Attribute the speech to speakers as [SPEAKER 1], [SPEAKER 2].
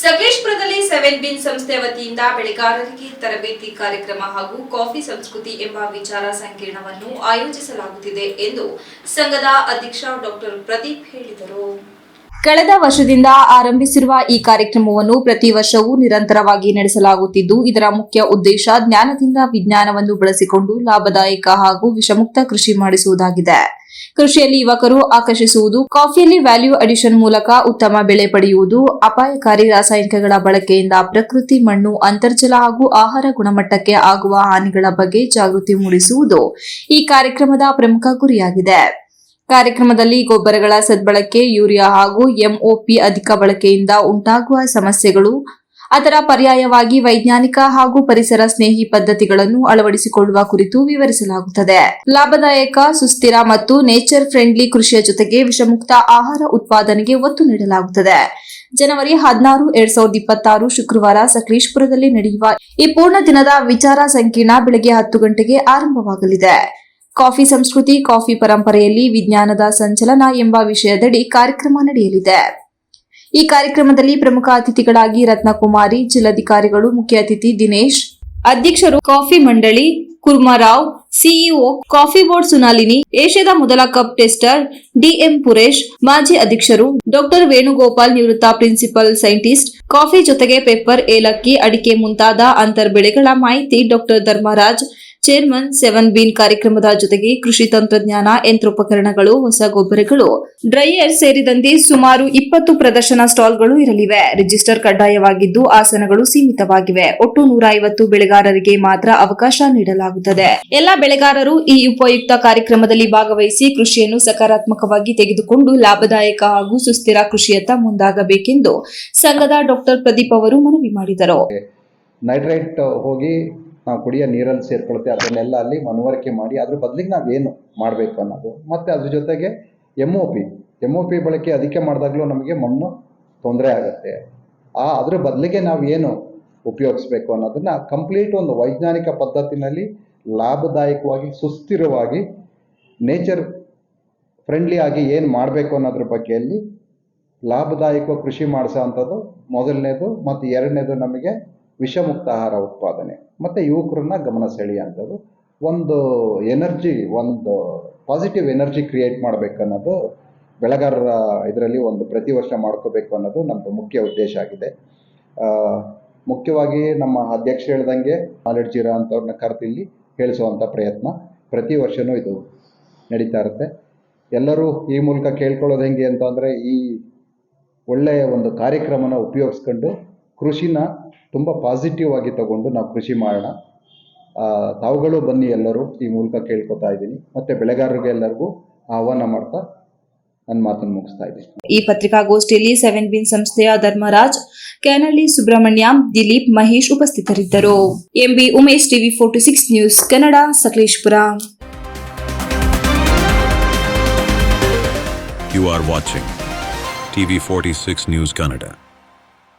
[SPEAKER 1] ಸಕಲೇಶ್ಪುರದಲ್ಲಿ seven bin ಸಂಸ್ಥೆ ವತಿಯಿಂದ ಬೆಳೆಗಾರರಿಗೆ ತರಬೇತಿ ಕಾರ್ಯಕ್ರಮ ಹಾಗೂ ಕಾಫಿ ಸಂಸ್ಕೃತಿ ಎಂಬ ವಿಚಾರ ಸಂಕಿರಣವನ್ನು ಆಯೋಜಿಸಲಾಗುತ್ತಿದೆ ಎಂದು ಸಂಘದ ಅಧ್ಯಕ್ಷ ಡಾಕ್ಟರ್ ಪ್ರದೀಪ್ ಹೇಳಿದರು. ಕಳೆದ ವರ್ಷದಿಂದ ಆರಂಭಿಸಿರುವ ಈ ಕಾರ್ಯಕ್ರಮವನ್ನು ಪ್ರತಿ ವರ್ಷವೂ ನಿರಂತರವಾಗಿ ನಡೆಸಲಾಗುತ್ತಿದ್ದು, ಇದರ ಮುಖ್ಯ ಉದ್ದೇಶ ಜ್ಞಾನದಿಂದ ವಿಜ್ಞಾನವನ್ನು ಬಳಸಿಕೊಂಡು ಲಾಭದಾಯಕ ಹಾಗೂ ವಿಷಮುಕ್ತ ಕೃಷಿ ಮಾಡಿಸುವುದಾಗಿದೆ. ಕೃಷಿಯಲ್ಲಿ ಯುವಕರು ಆಕರ್ಷಿಸುವುದು, ಕಾಫಿಯಲ್ಲಿ ವ್ಯಾಲ್ಯೂ ಅಡಿಷನ್ ಮೂಲಕ ಉತ್ತಮ ಬೆಳೆ ಪಡೆಯುವುದು, ಅಪಾಯಕಾರಿ ರಾಸಾಯನಿಕಗಳ ಬಳಕೆಯಿಂದ ಪ್ರಕೃತಿ ಮಣ್ಣು, ಅಂತರ್ಜಲ ಹಾಗೂ ಆಹಾರ ಗುಣಮಟ್ಟಕ್ಕೆ ಆಗುವ ಹಾನಿಗಳ ಬಗ್ಗೆ ಜಾಗೃತಿ ಮೂಡಿಸುವುದು ಈ ಕಾರ್ಯಕ್ರಮದ ಪ್ರಮುಖ ಗುರಿಯಾಗಿದೆ. ಕಾರ್ಯಕ್ರಮದಲ್ಲಿ ಗೊಬ್ಬರಗಳ ಸದ್ಬಳಕೆ, ಯೂರಿಯಾ ಹಾಗೂ ಎಂಒಪಿ ಅಧಿಕ ಬಳಕೆಯಿಂದ ಉಂಟಾಗುವ ಸಮಸ್ಯೆಗಳು ಅದರ ಪರ್ಯಾಯವಾಗಿ ವೈಜ್ಞಾನಿಕ ಹಾಗೂ ಪರಿಸರ ಸ್ನೇಹಿ ಪದ್ಧತಿಗಳನ್ನು ಅಳವಡಿಸಿಕೊಳ್ಳುವ ಕುರಿತು ವಿವರಿಸಲಾಗುತ್ತದೆ. ಲಾಭದಾಯಕ, ಸುಸ್ಥಿರ ಮತ್ತು ನೇಚರ್ ಫ್ರೆಂಡ್ಲಿ ಕೃಷಿಯ ಜೊತೆಗೆ ವಿಷಮುಕ್ತ ಆಹಾರ ಉತ್ಪಾದನೆಗೆ ಒತ್ತು ನೀಡಲಾಗುತ್ತದೆ. ಜನವರಿ ಹದಿನಾರು, ಎರಡ್ ಸಾವಿರದ ಇಪ್ಪತ್ತಾರು ಶುಕ್ರವಾರ ಸಕಲೇಶ್ಪುರದಲ್ಲಿ ನಡೆಯುವ ಈ ಪೂರ್ಣ ದಿನದ ವಿಚಾರ ಸಂಕಿರಣ ಬೆಳಗ್ಗೆ ಹತ್ತು ಗಂಟೆಗೆ ಆರಂಭವಾಗಲಿದೆ. ಕಾಫಿ ಸಂಸ್ಕೃತಿ, ಕಾಫಿ ಪರಂಪರೆಯಲ್ಲಿ ವಿಜ್ಞಾನದ ಸಂಚಲನ ಎಂಬ ವಿಷಯದಡಿ ಕಾರ್ಯಕ್ರಮ ನಡೆಯಲಿದೆ. ಈ ಕಾರ್ಯಕ್ರಮದಲ್ಲಿ ಪ್ರಮುಖ ಅತಿಥಿಗಳಾಗಿ ರತ್ನಕುಮಾರಿ, ಜಿಲ್ಲಾಧಿಕಾರಿಗಳು, ಮುಖ್ಯ ಅತಿಥಿ ದಿನೇಶ್, ಅಧ್ಯಕ್ಷರು ಕಾಫಿ ಮಂಡಳಿ, Kurmarao, CEO coffee board Sunalini, ಏಷ್ಯಾದ ಮೊದಲ ಕಪ್ ಟೆಸ್ಟರ್ ಡಿಎಂ ಪುರೇಶ್, ಮಾಜಿ ಅಧ್ಯಕ್ಷರು ಡಾಕ್ಟರ್ ವೇಣುಗೋಪಾಲ್ ನಿವೃತ್ತ ಪ್ರಿನ್ಸಿಪಲ್ ಸೈಂಟಿಸ್ಟ್, ಕಾಫಿ ಜೊತೆಗೆ ಪೆಪ್ಪರ್ ಏಲಕ್ಕಿ, ಅಡಿಕೆ ಮುಂತಾದ ಅಂತರ್ ಬೆಳೆಗಳ ಮಾಹಿತಿ doctor Dharmaraj chairman seven bean ಕಾರ್ಯಕ್ರಮದ ಜೊತೆಗೆ ಕೃಷಿ ತಂತ್ರಜ್ಞಾನ, ಯಂತ್ರೋಪಕರಣಗಳು, ಹೊಸ ಗೊಬ್ಬರಗಳು, ಡ್ರೈಯರ್ ಸೇರಿದಂತೆ ಸುಮಾರು ಇಪ್ಪತ್ತು ಪ್ರದರ್ಶನ ಸ್ಟಾಲ್ಗಳು ಇರಲಿವೆ. ರಿಜಿಸ್ಟರ್ ಕಡ್ಡಾಯವಾಗಿದ್ದು ಆಸನಗಳು ಸೀಮಿತವಾಗಿವೆ. ಒಟ್ಟು ನೂರ ಐವತ್ತು ಬೆಳೆಗಾರರಿಗೆ ಮಾತ್ರ ಅವಕಾಶ ನೀಡಲಾಗುತ್ತದೆ. ಎಲ್ಲ ಬೆಳೆಗಾರರು ಈ ಉಪಯುಕ್ತ ಕಾರ್ಯಕ್ರಮದಲ್ಲಿ ಭಾಗವಹಿಸಿ ಕೃಷಿಯನ್ನು ಸಕಾರಾತ್ಮಕವಾಗಿ ತೆಗೆದುಕೊಂಡು ಲಾಭದಾಯಕ ಹಾಗೂ ಸುಸ್ಥಿರ ಕೃಷಿಯತ್ತ ಮುಂದಾಗಬೇಕೆಂದು ಸಂಘದ ಡಾಕ್ಟರ್ ಪ್ರದೀಪ್ ಅವರು ಮನವಿ ಮಾಡಿದರು.
[SPEAKER 2] ನೈಟ್ರೈಟ್ ಹೋಗಿ ನಾವು ಕುಡಿಯೋ ನೀರಲ್ಲಿ ಸೇರ್ಕೊಳುತ್ತೆ ಅದನ್ನೆಲ್ಲ ಅಲ್ಲಿ ಮನವರಿಕೆ ಮಾಡಿ, ಅದ್ರ ಬದಲಿಗೆ ನಾವೇನು ಮಾಡಬೇಕು ಅನ್ನೋದು. ಮತ್ತು ಅದ್ರ ಜೊತೆಗೆ M O P M O P ಬಳಕೆ ಅಧಿಕ ಮಾಡಿದಾಗಲೂ ನಮಗೆ ಮಣ್ಣು ತೊಂದರೆ ಆಗುತ್ತೆ. ಆ ಅದ್ರ ಬದಲಿಗೆ ನಾವು ಏನು ಉಪಯೋಗಿಸ್ಬೇಕು ಅನ್ನೋದನ್ನು ಕಂಪ್ಲೀಟ್ ಒಂದು ವೈಜ್ಞಾನಿಕ ಪದ್ಧತಿನಲ್ಲಿ ಲಾಭದಾಯಕವಾಗಿ, ಸುಸ್ಥಿರವಾಗಿ ನೇಚರ್ ಫ್ರೆಂಡ್ಲಿ ಆಗಿ ಏನು ಮಾಡಬೇಕು ಅನ್ನೋದ್ರ ಬಗ್ಗೆಯಲ್ಲಿ ಲಾಭದಾಯಕ ಕೃಷಿ ಮಾಡಿಸೋ ಅಂಥದ್ದು ಮೊದಲನೇದು, ಮತ್ತು ಎರಡನೇದು ನಮಗೆ ವಿಷಮುಕ್ತ ಆಹಾರ ಉತ್ಪಾದನೆ. ಮತ್ತು ಯುವಕರನ್ನ ಗಮನ ಸೆಳೆಯುವಂಥದ್ದು ಒಂದು ಎನರ್ಜಿ, ಒಂದು ಪಾಸಿಟಿವ್ ಎನರ್ಜಿ ಕ್ರಿಯೇಟ್ ಮಾಡಬೇಕನ್ನೋದು ಬೆಳೆಗಾರರ ಇದರಲ್ಲಿ ಒಂದು ಪ್ರತಿ ವರ್ಷ ಮಾಡ್ಕೋಬೇಕು ಅನ್ನೋದು ನಮ್ಮದು ಮುಖ್ಯ ಉದ್ದೇಶ ಆಗಿದೆ. ಮುಖ್ಯವಾಗಿ ನಮ್ಮ ಅಧ್ಯಕ್ಷ ಹೇಳ್ದಂಗೆ ನಾಲೆಡ್ಜ್ ಜೀರಾ ಅಂತವ್ರನ್ನ ಕರೆದಿಲ್ಲಿ ಹೇಳಿಸುವಂಥ ಪ್ರಯತ್ನ ಪ್ರತಿ ವರ್ಷವೂ ಇದು ನಡೀತಾ ಇರುತ್ತೆ. ಎಲ್ಲರೂ ಈ ಮೂಲಕ ಕೇಳ್ಕೊಳ್ಳೋದು ಹೆಂಗೆ ಅಂತಂದರೆ ಈ ಒಳ್ಳೆಯ ಒಂದು ಕಾರ್ಯಕ್ರಮನ ಉಪಯೋಗಿಸ್ಕೊಂಡು ಕೃಷಿನ ತುಂಬ ಪಾಸಿಟಿವ್ ಆಗಿ ತಗೊಂಡು ನಾವು ಕೃಷಿ ಮಾಡೋಣ. ಆ, ತಾವುಗಳು ಬನ್ನಿ ಎಲ್ಲರೂ ಈ ಮೂಲಕ ಕೇಳ್ಕೊತಾ ಇದ್ದೀನಿ. ಮತ್ತು ಬೆಳೆಗಾರರಿಗೆ ಎಲ್ಲರಿಗೂ ಆಹ್ವಾನ ಮಾಡ್ತಾ ನನ್ನ ಮಾತನ್ನು ಮುಗಿಸ್ತಾ ಇದ್ದೀನಿ.
[SPEAKER 1] ಈ ಪತ್ರಿಕಾಗೋಷ್ಠಿಯಲ್ಲಿ ಸೆವೆನ್ ಬಿನ್ ಸಂಸ್ಥೆಯ ಧರ್ಮರಾಜ್ ಕ್ಯಾನಳ್ಳಿ ಸುಬ್ರಹ್ಮಣ್ಯ ದಿಲೀಪ್ ಮಹೇಶ್ ಉಪಸ್ಥಿತರಿದ್ದರು. MB Umesh TV forty six news Kannada Sakleshpur.
[SPEAKER 3] You are watching TV 46 News Canada.